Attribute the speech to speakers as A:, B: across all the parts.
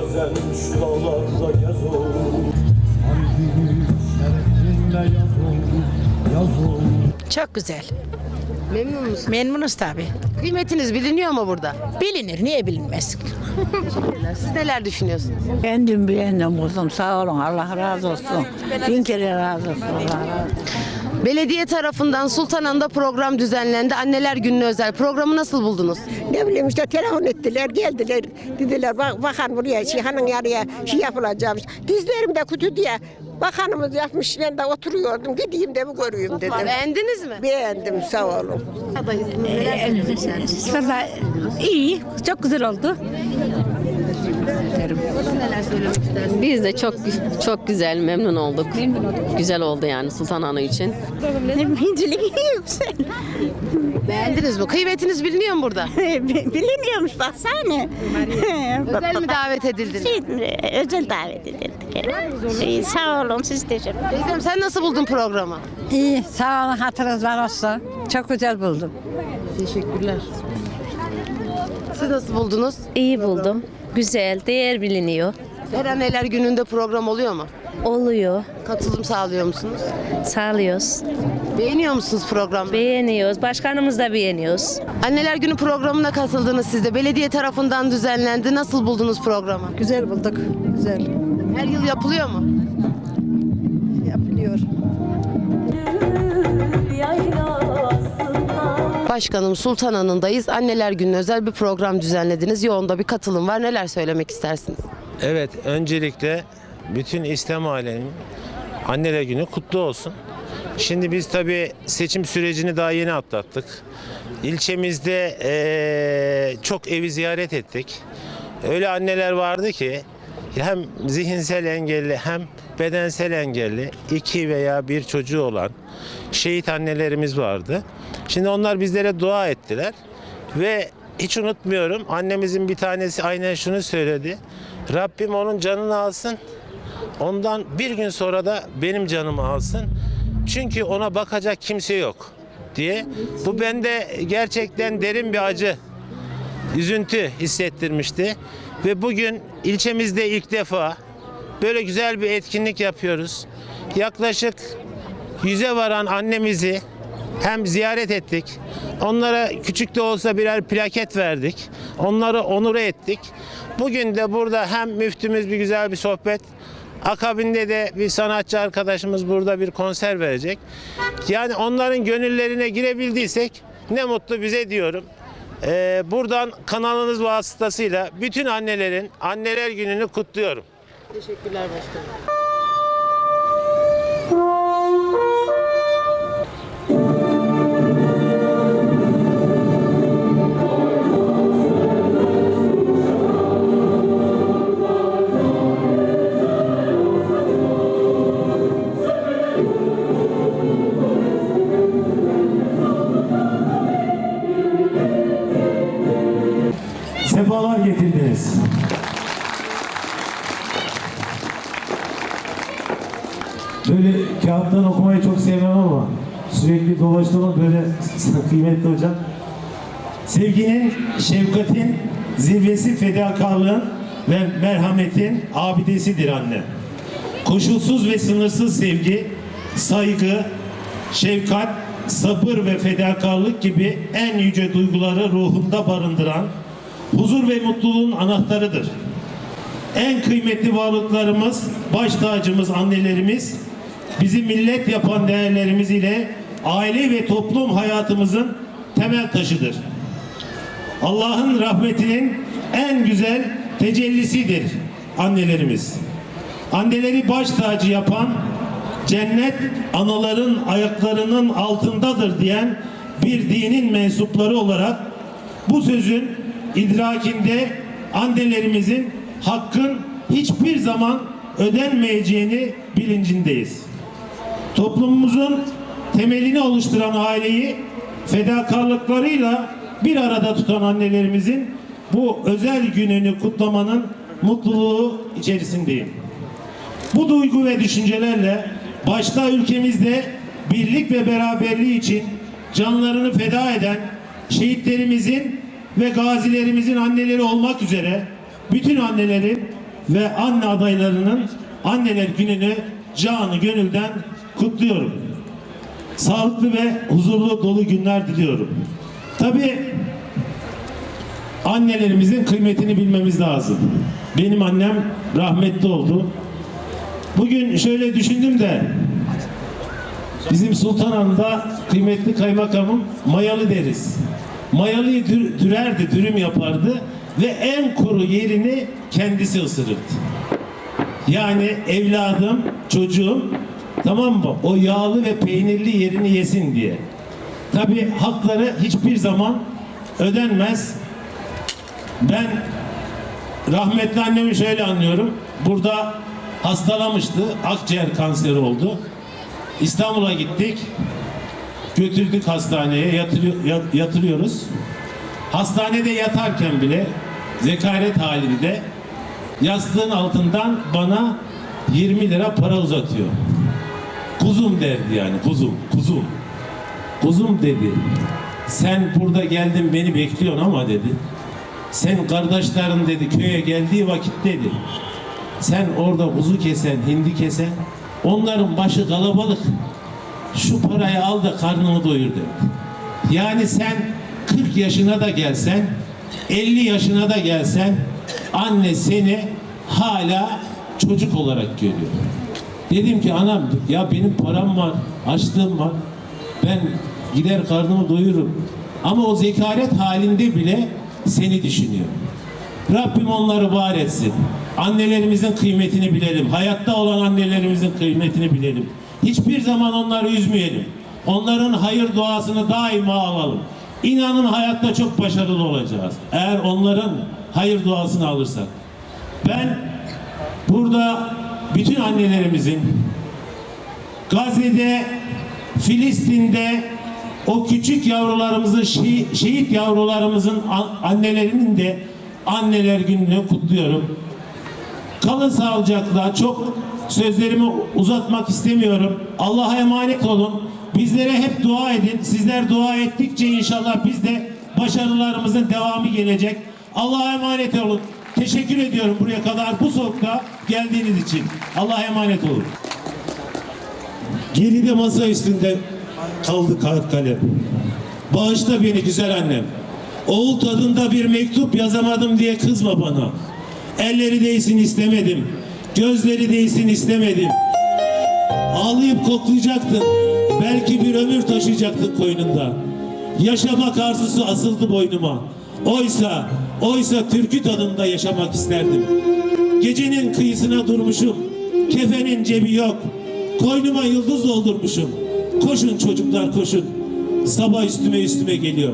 A: gezen şu dağlarda yaz oldu Yaz oldu
B: Çok güzel.
C: Memnun musunuz?
B: Memnunuz tabi.
C: Kıymetiniz biliniyor mu burada?
B: Bilinir, niye bilinmez?
C: Siz neler düşünüyorsunuz?
D: Kendim beğendim kuzum sağ olun Allah razı olsun. Bin kere razı olsun Allah razı olsun.
C: Belediye tarafından Sultanahmet'te program düzenlendi. Anneler Günü'ne özel. Programı nasıl buldunuz?
E: Ne bileyim işte telefon ettiler geldiler dediler bak bakan buraya Şihan'ın yarıya şey yapılacakmış. Dizlerim de kötü diye bakanımız yapmış ben de oturuyordum gideyim de bir göreyim dedim.
C: Beğendiniz mi?
E: Beğendim sağ olun.
F: Valla iyi, çok güzel oldu.
C: Söylemek istersiniz?
G: Biz de çok çok güzel memnun olduk. Güzel oldu yani Sultan Hanı için.
F: Hincilik yüksel.
C: Beğendiniz mi? Kıymetiniz biliniyor mu burada?
F: Biliniyormuş baksana.
C: Özel mi davet edildiniz?
F: Şey, özel davet edildik. İyi, sağ olun, siz teşekkür
C: Teyzem sen nasıl buldun programı?
D: İyi sağ olun hatırınız var olsun. Çok güzel buldum.
C: Teşekkürler. Siz nasıl buldunuz?
H: İyi buldum. Güzel, değer biliniyor.
C: Her anneler gününde program oluyor mu?
H: Oluyor,
C: Katılım sağlıyor musunuz?
H: sağlıyoruz.
C: Beğeniyor musunuz programı?
H: Beğeniyoruz, başkanımız da beğeniyoruz.
C: Anneler Günü programına katıldınız siz de. Belediye tarafından düzenlendi. Nasıl buldunuz programı?
D: Güzel bulduk. Güzel
C: Her yıl yapılıyor mu?
D: yapılıyor.
C: Başkanım Sultanhanı'ndayız. Anneler Günü'ne özel bir program düzenlediniz. Yoğunda bir katılım var. Neler söylemek istersiniz?
I: Evet, öncelikle bütün İslam aleminin anneler günü kutlu olsun. Şimdi biz tabii seçim sürecini daha yeni atlattık. İlçemizde eee, çok evi ziyaret ettik. Öyle anneler vardı ki hem zihinsel engelli hem bedensel engelli iki veya bir çocuğu olan şehit annelerimiz vardı. Şimdi onlar bizlere dua ettiler ve hiç unutmuyorum annemizin bir tanesi aynen şunu söyledi. Rabbim onun canını alsın. Ondan bir gün sonra da benim canımı alsın. Çünkü ona bakacak kimse yok diye. Bu bende gerçekten derin bir acı, üzüntü hissettirmişti. Ve bugün ilçemizde ilk defa böyle güzel bir etkinlik yapıyoruz. Yaklaşık yüze varan annemizi hem ziyaret ettik. Onlara küçük de olsa birer plaket verdik. Onları onur ettik. Bugün de burada hem müftümüz bir güzel bir sohbet Akabinde de bir sanatçı arkadaşımız burada bir konser verecek. Yani onların gönüllerine girebildiysek ne mutlu bize diyorum. Ee, buradan kanalınız vasıtasıyla bütün annelerin anneler gününü kutluyorum.
C: Teşekkürler başkanım.
A: Kağıttan okumayı çok sevmem ama sürekli dolaştığım böyle kıymetli hocam. Sevginin, şefkatin, zirvesi fedakarlığın ve merhametin abidesidir anne. Koşulsuz ve sınırsız sevgi, saygı, şefkat, sabır ve fedakarlık gibi en yüce duyguları ruhunda barındıran huzur ve mutluluğun anahtarıdır. En kıymetli varlıklarımız, baş tacımız annelerimiz, bizi millet yapan değerlerimiz ile aile ve toplum hayatımızın temel taşıdır. Allah'ın rahmetinin en güzel tecellisidir annelerimiz. Anneleri baş tacı yapan cennet anaların ayaklarının altındadır diyen bir dinin mensupları olarak bu sözün idrakinde annelerimizin hakkın hiçbir zaman ödenmeyeceğini bilincindeyiz. Toplumumuzun temelini oluşturan aileyi fedakarlıklarıyla bir arada tutan annelerimizin bu özel gününü kutlamanın mutluluğu içerisindeyim. Bu duygu ve düşüncelerle başta ülkemizde birlik ve beraberliği için canlarını feda eden şehitlerimizin ve gazilerimizin anneleri olmak üzere bütün annelerin
I: ve anne adaylarının anneler gününü canı gönülden kutluyorum. Sağlıklı ve huzurlu dolu günler diliyorum. Tabii annelerimizin kıymetini bilmemiz lazım. Benim annem rahmetli oldu. Bugün şöyle düşündüm de bizim Sultanahmet'te kıymetli kaymakamım mayalı deriz. Mayalıyı dür, dürerdi, dürüm yapardı ve en kuru yerini kendisi ısırırdı. Yani evladım, çocuğum tamam mı? O yağlı ve peynirli yerini yesin diye. Tabi hakları hiçbir zaman ödenmez. Ben rahmetli annemi şöyle anlıyorum. Burada hastalamıştı. Akciğer kanseri oldu. İstanbul'a gittik. Götürdük hastaneye. Yatırıyor, yat- yatırıyoruz. Hastanede yatarken bile zekaret halinde yastığın altından bana 20 lira para uzatıyor. Kuzum derdi yani kuzum, kuzum. Kuzum dedi. Sen burada geldin beni bekliyorsun ama dedi. Sen kardeşlerin dedi köye geldiği vakit dedi. Sen orada kuzu kesen, hindi kesen, onların başı kalabalık. Şu parayı al da karnını doyur dedi. Yani sen 40 yaşına da gelsen, 50 yaşına da gelsen, anne seni hala çocuk olarak görüyor. Dedim ki anam ya benim param var, açlığım var. Ben gider karnımı doyururum. Ama o zekaret halinde bile seni düşünüyor. Rabbim onları var etsin. Annelerimizin kıymetini bilelim. Hayatta olan annelerimizin kıymetini bilelim. Hiçbir zaman onları üzmeyelim. Onların hayır duasını daima alalım. İnanın hayatta çok başarılı olacağız. Eğer onların hayır duasını alırsak. Ben burada bütün annelerimizin Gazze'de, Filistin'de o küçük yavrularımızın, şehit, yavrularımızın an- annelerinin de anneler gününü kutluyorum. Kalın sağlıcakla çok sözlerimi uzatmak istemiyorum. Allah'a emanet olun. Bizlere hep dua edin. Sizler dua ettikçe inşallah biz de başarılarımızın devamı gelecek. Allah'a emanet olun. Teşekkür ediyorum buraya kadar bu soğukta geldiğiniz için. Allah'a emanet olun. Geride masa üstünde kaldı kağıt kalem. Bağışla beni güzel annem. Oğul tadında bir mektup yazamadım diye kızma bana. Elleri değsin istemedim. Gözleri değsin istemedim. Ağlayıp koklayacaktın. Belki bir ömür taşıyacaktın koynunda. Yaşamak arzusu asıldı boynuma. Oysa, oysa türkü tadında yaşamak isterdim. Gecenin kıyısına durmuşum. Kefenin cebi yok. Koynuma yıldız doldurmuşum. Koşun çocuklar koşun. Sabah üstüme üstüme geliyor.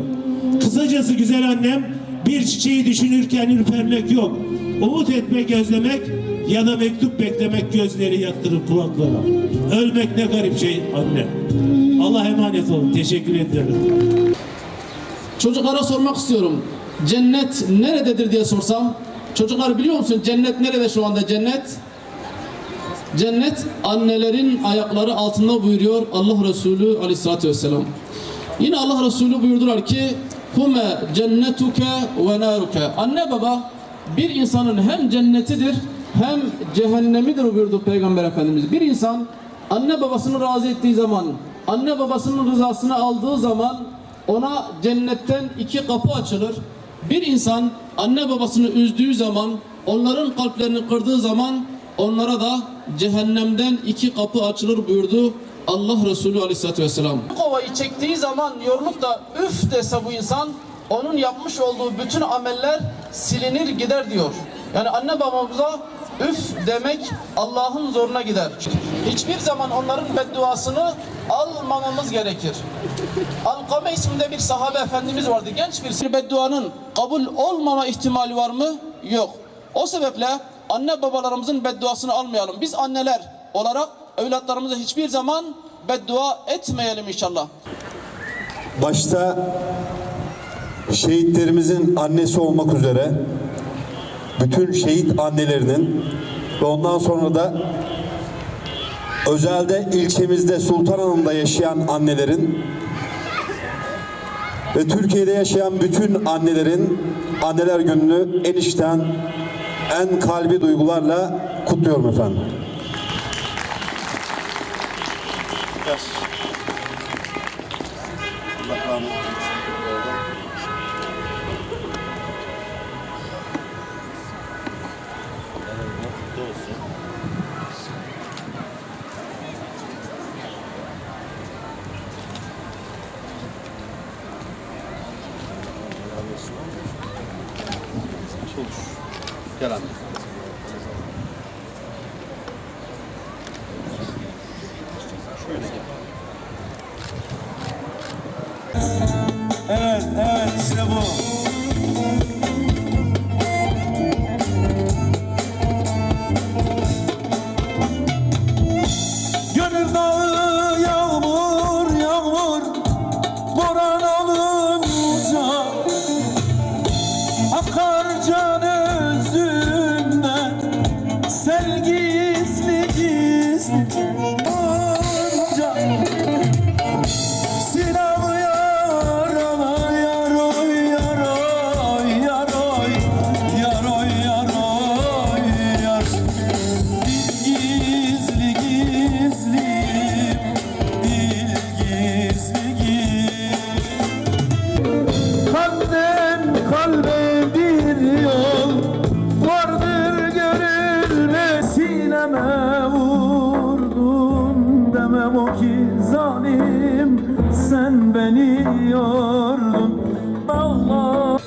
I: Kısacası güzel annem bir çiçeği düşünürken ürpermek yok. Umut etmek, özlemek ya da mektup beklemek gözleri yattırır kulaklara. Ölmek ne garip şey anne. Allah emanet olun. Teşekkür ederim.
J: Çocuklara sormak istiyorum. Cennet nerededir diye sorsam. Çocuklar biliyor musun cennet nerede şu anda cennet? Cennet annelerin ayakları altında buyuruyor Allah Resulü aleyhissalatü vesselam. Yine Allah Resulü buyurdular ki Hume cennetuke ve naruke. Anne baba bir insanın hem cennetidir hem cehennemidir buyurdu Peygamber Efendimiz. Bir insan anne babasını razı ettiği zaman, anne babasının rızasını aldığı zaman ona cennetten iki kapı açılır. Bir insan anne babasını üzdüğü zaman, onların kalplerini kırdığı zaman onlara da cehennemden iki kapı açılır buyurdu Allah Resulü Aleyhisselatü Vesselam. Bu kovayı çektiği zaman yorulup da üf dese bu insan onun yapmış olduğu bütün ameller silinir gider diyor. Yani anne babamıza üf demek Allah'ın zoruna gider. Hiçbir zaman onların bedduasını almamamız gerekir. Alkame isminde bir sahabe efendimiz vardı. Genç bir bedduanın kabul olmama ihtimali var mı? Yok. O sebeple anne babalarımızın bedduasını almayalım. Biz anneler olarak evlatlarımıza hiçbir zaman beddua etmeyelim inşallah.
K: Başta şehitlerimizin annesi olmak üzere bütün şehit annelerinin ve ondan sonra da özelde ilçemizde Sultanahmet'te yaşayan annelerin ve Türkiye'de yaşayan bütün annelerin anneler gününü en içten en kalbi duygularla kutluyorum efendim.
A: Allah rahmet eylesin. Gel anne. Bilmem o ki zalim sen beni yordun. Allah